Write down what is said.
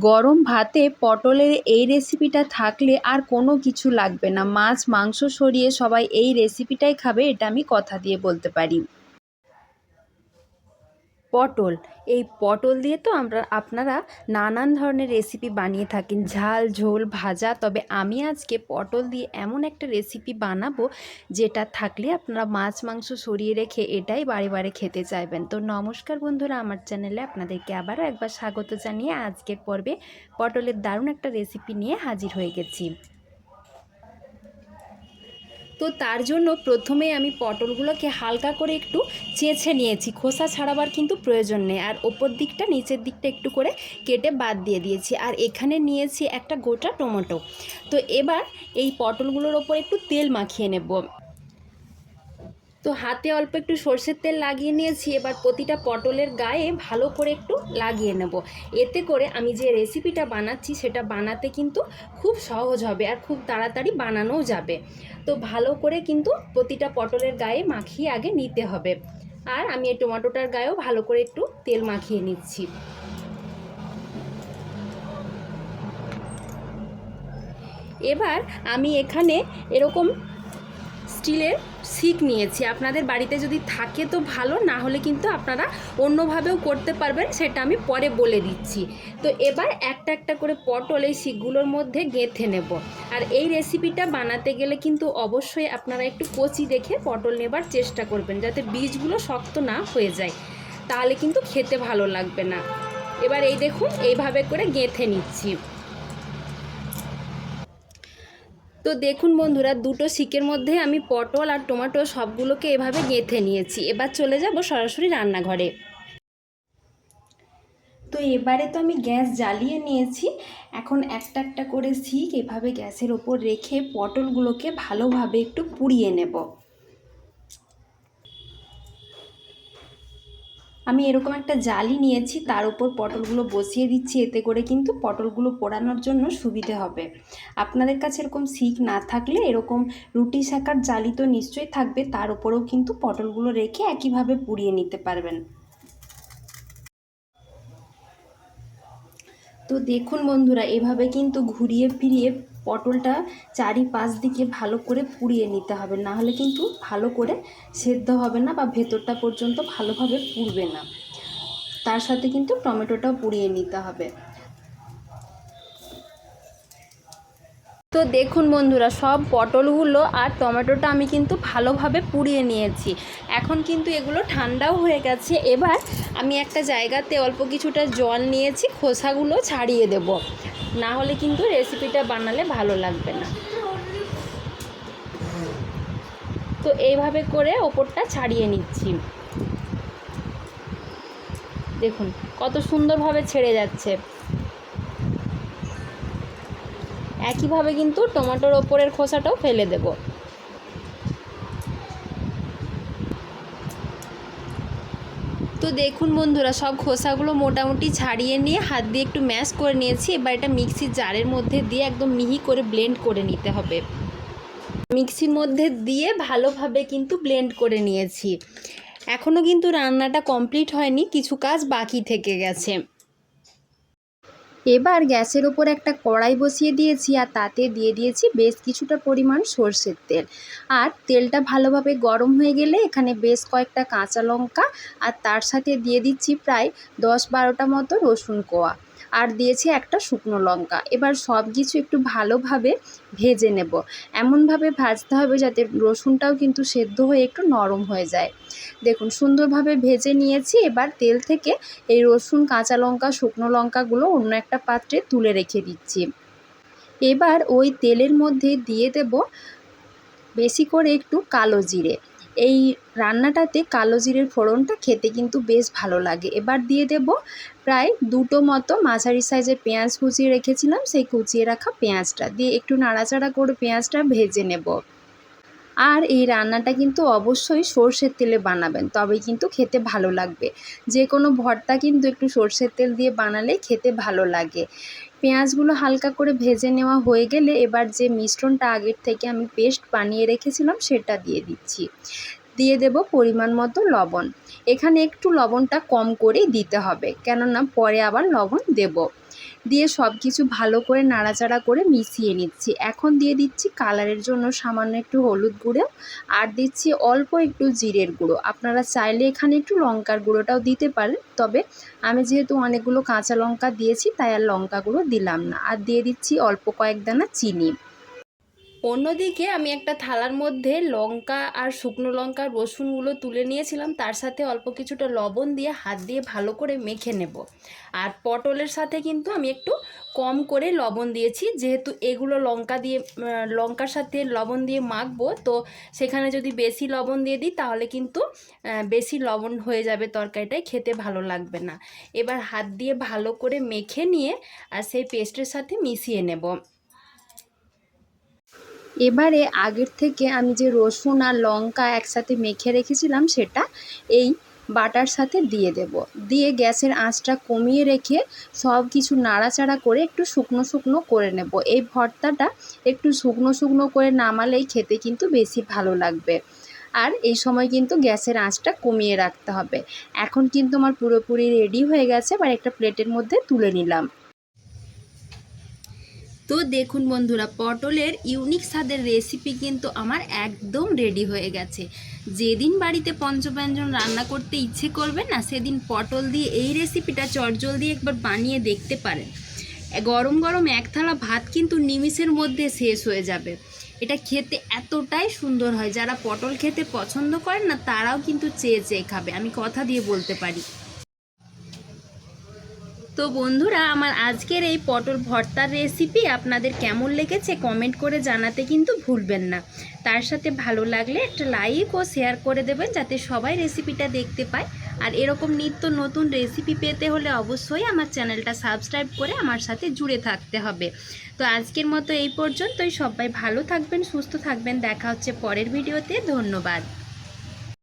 গরম ভাতে পটলের এই রেসিপিটা থাকলে আর কোনো কিছু লাগবে না। মাছ, মাংস সরিয়ে সবাই এই রেসিপিটাই খাবে, এটা আমি কথা দিয়ে বলতে পারি। পটল। এই পটল দিয়ে তো আমরা, আপনারা নানান ধরনের রেসিপি বানিয়ে থাকেন। ঝাল, ঝোল, ভাজা, তবে আমি আজকে পটল দিয়ে এমন একটা রেসিপি বানাবো যেটা থাকলে আপনারা মাছ, মাংস সরিয়ে রেখে এটাই বারে বারে খেতে চাইবেন। তো নমস্কার বন্ধুরা, আমার চ্যানেলে আপনাদেরকে আবারও একবার স্বাগত জানিয়ে আজকের পর্বে পটলের দারুণ একটা রেসিপি নিয়ে হাজির হয়ে গেছি। তো তার জন্য প্রথমে আমি পটলগুলোকে হালকা করে একটু চেঁচে নিয়েছি। খোসা ছাড়াবার কিন্তু প্রয়োজন নেই। আর ওপর দিকটা, নিচের দিকটা একটু করে কেটে বাদ দিয়ে দিয়েছি। আর এখানে নিয়েছি একটা গোটা টমেটো। তো এবার এই পটলগুলোর ওপর একটু তেল মাখিয়ে নেব। তো হাতে অল্প একটু সর্ষের তেল লাগিয়ে নিয়েছি, এবার প্রতিটা পটলের গায়ে ভালো করে একটু লাগিয়ে নেব। এতে করে আমি যে রেসিপিটা বানাচ্ছি, সেটা বানাতে কিন্তু খুব সহজ হবে আর খুব তাড়াতাড়ি বানানোও যাবে। তো ভালো করে কিন্তু প্রতিটা পটলের গায়ে মাখিয়ে আগে নিতে হবে। আর আমি এই টমেটোটার গায়েও ভালো করে একটু তেল মাখিয়ে নিচ্ছি। এবার আমি এখানে এরকম স্টিলের শিক নিয়েছি। আপনাদের বাড়িতে যদি থাকে তো ভালো, না হলে কিন্তু আপনারা অন্যভাবেও করতে পারবেন, সেটা আমি পরে বলে দিচ্ছি। তো এবার একটা একটা করে পটল এই শিকগুলোর মধ্যে গেঁথে নেব। আর এই রেসিপিটা বানাতে গেলে কিন্তু অবশ্যই আপনারা একটু কচি দেখে পটল নেবার চেষ্টা করবেন, যাতে বীজগুলো শক্ত না হয়ে যায়। তাহলে কিন্তু খেতে ভালো লাগবে না। এবার এই দেখুন, এইভাবে করে গেঁথে নিচ্ছি। তো দেখুন বন্ধুরা, দুটো শিকের মধ্যে আমি পটল আর টমেটো সবগুলোকে এভাবে গেঁথে নিয়েছি। এবার চলে যাব সরাসরি রান্নাঘরে। তো এবারে তো আমি গ্যাস জ্বালিয়ে নিয়েছি। এখন একটা একটা করে শিক এভাবে গ্যাসের ওপর রেখে পটলগুলোকে ভালোভাবে একটু পুড়িয়ে নেব। আমি এরকম একটা জালি নিয়েছি, তার উপর পটলগুলো বসিয়ে দিচ্ছি, এতে করে কিন্তু পটলগুলো পোড়ানোর জন্য সুবিধে হবে। আপনাদের কাছে এরকম শিক না থাকলে এরকম রুটি শাকার জালি তো নিশ্চয়ই থাকবে, তার উপরেও কিন্তু পটলগুলো রেখে একইভাবে পুড়িয়ে নিতে পারবেন। তো দেখুন বন্ধুরা, এভাবে কিন্তু ঘুরিয়ে ফিরিয়ে পটলটা চারিপাশ দিকে ভালো করে পুড়িয়ে নিতে হবে। না হলে কিন্তু ভালো করে সেদ্ধ হবে না বা ভেতরটা পর্যন্ত ভালোভাবে পুড়বে না। তার সাথে কিন্তু টমেটোটাও পুড়িয়ে নিতে হবে। তো দেখুন বন্ধুরা, সব পটলগুলো আর টমেটোটা আমি কিন্তু ভালোভাবে পুড়িয়ে নিয়েছি। এখন কিন্তু এগুলো ঠান্ডাও হয়ে গেছে। এবার আমি একটা জায়গাতে অল্প কিছুটা জল নিয়েছি, খোসাগুলো ছাড়িয়ে দেব। না হলে কিন্তু রেসিপিটা বানালে ভালো লাগবে না। তো এইভাবে করে ওপরটা ছাড়িয়ে নিচ্ছি। দেখুন, কত সুন্দরভাবে ছেড়ে যাচ্ছে। একইভাবে কিন্তু টমেটোর ওপরের খোসাটাও ফেলে দেব। তো দেখুন বন্ধুরা, সব খোসাগুলো মোটামুটি ছাড়িয়ে নিয়ে হাত দিয়ে একটু ম্যাশ করে নিয়েছি। এবার এটা মিক্সির জারের মধ্যে দিয়ে একদম মিহি করে ব্লেন্ড করে নিতে হবে। মিক্সির মধ্যে দিয়ে ভালোভাবে কিন্তু ব্লেন্ড করে নিয়েছি। এখনও কিন্তু রান্নাটা কমপ্লিট হয়নি, কিছু কাজ বাকি থেকে গেছে। এবার গ্যাসের ওপর একটা কড়াই বসিয়ে দিয়েছি আর তাতে দিয়ে দিয়েছি বেশ কিছুটা পরিমাণ সর্ষের তেল। আর তেলটা ভালোভাবে গরম হয়ে গেলে এখানে বেশ কয়েকটা কাঁচা লঙ্কা আর তার সাথে দিয়ে দিচ্ছি প্রায় দশ বারোটা মতো রসুন কোয়া। আর দিয়েছি একটা শুকনো লঙ্কা। এবার সব কিছু একটু ভালোভাবে ভেজে নেব। এমনভাবে ভাজতে হবে যাতে রসুনটাও কিন্তু সেদ্ধ হয়ে একটু নরম হয়ে যায়। দেখুন, সুন্দরভাবে ভেজে নিয়েছি। এবার তেল থেকে এই রসুন, কাঁচা লঙ্কা, শুকনো লঙ্কাগুলো অন্য একটা পাত্রে তুলে রেখে দিচ্ছি। এবার ওই তেলের মধ্যে দিয়ে দেব বেশি করে একটু কালো জিরে। এই রান্নাটাতে কালো জিরের ফোড়নটা খেতে কিন্তু বেশ ভালো লাগে। এবার দিয়ে দেব প্রায় দুটো মতো মাঝারি সাইজের পেঁয়াজ কুচিয়ে রেখেছিলাম, সেই কুচিয়ে রাখা পেঁয়াজটা। দিয়ে একটু নাড়াচাড়া করে পেঁয়াজটা ভেজে নেব। আর এই রান্নাটা কিন্তু অবশ্যই সর্ষের তেলে বানাবেন, তবেই কিন্তু খেতে ভালো লাগবে। যে কোনো ভর্তা কিন্তু একটু সর্ষের তেল দিয়ে বানালে খেতে ভালো লাগে। পেঁয়াজগুলো হালকা করে ভেজে নেওয়া হয়ে গেলে এবার যে মিশ্রণটা আগের থেকে আমি পেস্ট বানিয়ে রেখেছিলাম সেটা দিয়ে দিচ্ছি। দিয়ে দেব পরিমাণ মতো লবণ। এখানে একটু লবণটা কম করেই দিতে হবে, কেননা পরে আবার লবণ দেব। দিয়ে সব কিছু ভালো করে নাড়াচাড়া করে মিশিয়ে নিচ্ছি। এখন দিয়ে দিচ্ছি কালারের জন্য সামান্য একটু হলুদ গুঁড়ো আর দিচ্ছি অল্প একটু জিরের গুঁড়ো। আপনারা চাইলে এখানে একটু লঙ্কার গুঁড়োটাও দিতে পারেন, তবে আমি যেহেতু অনেকগুলো কাঁচা লঙ্কা দিয়েছি, তাই আর লঙ্কা গুঁড়ো দিলাম না। আর দিয়ে দিচ্ছি অল্প কয়েক দানা চিনি। অন্যদিকে আমি একটা থালার মধ্যে লঙ্কা আর শুকনো লঙ্কা, রসুনগুলো তুলে নিয়েছিলাম। তার সাথে অল্প কিছুটা লবণ দিয়ে হাত দিয়ে ভালো করে মেখে নেব। আর পটলের সাথে কিন্তু আমি একটু কম করে লবণ দিয়েছি। যেহেতু এগুলো লঙ্কা দিয়ে লঙ্কার সাথে লবণ দিয়ে মাখবো, তো সেখানে যদি বেশি লবণ দিয়ে দিই, তাহলে কিন্তু বেশি লবণ হয়ে যাবে তরকারিটাই খেতে ভালো লাগবে না। এবার হাত দিয়ে ভালো করে মেখে নিয়ে, আর সেই পেস্টের সাথে মিশিয়ে নেব। এবারে আগের থেকে আমি যে রসুন আর লঙ্কা একসাথে মেখে রেখেছিলাম, সেটা এই বাটার সাথে দিয়ে দেব। দিয়ে গ্যাসের আঁচটা কমিয়ে রেখে সব কিছু নাড়াচাড়া করে একটু শুকনো শুকনো করে নেব। এই ভর্তাটা একটু শুকনো শুকনো করে নামালেই খেতে কিন্তু বেশি ভালো লাগবে। আর এই সময় কিন্তু গ্যাসের আঁচটা কমিয়ে রাখতে হবে। এখন কিন্তু আমার পুরোপুরি রেডি হয়ে গেছে, এবার একটা প্লেটের মধ্যে তুলে নিলাম। তো দেখুন বন্ধুরা, পটলের ইউনিক স্বাদের রেসিপি কিন্তু আমার একদম রেডি হয়ে গেছে। যেদিন বাড়িতে পঞ্চব্যঞ্জন রান্না করতে ইচ্ছে করবে না, সেদিন পটল দিয়ে এই রেসিপিটা চটজলদি একবার বানিয়ে দেখতে পারেন। গরম গরম এক থালা ভাত কিন্তু নিমিষের মধ্যে শেষ হয়ে যাবে। এটা খেতে এতটাই সুন্দর হয়, যারা পটল খেতে পছন্দ করেন না, তারাও কিন্তু চেয়ে চেয়ে খাবে, আমি কথা দিয়ে বলতে পারি। তো বন্ধুরা, আমার আজকের এই পটল ভর্তার রেসিপি আপনাদের কেমন লেগেছে কমেন্ট করে জানাতে কিন্তু ভুলবেন না। তার সাথে ভালো লাগলে একটা লাইক ও শেয়ার করে দেবেন যাতে সবাই রেসিপিটা দেখতে পায়। আর এরকম নিত্য নতুন রেসিপি পেতে হলে অবশ্যই আমার চ্যানেলটা সাবস্ক্রাইব করে আমার সাথে জুড়ে থাকতে হবে। তো আজকের মতো এই পর্যন্তই। সবাই ভালো থাকবেন, সুস্থ থাকবেন। দেখা হচ্ছে পরের ভিডিওতে ধন্যবাদ।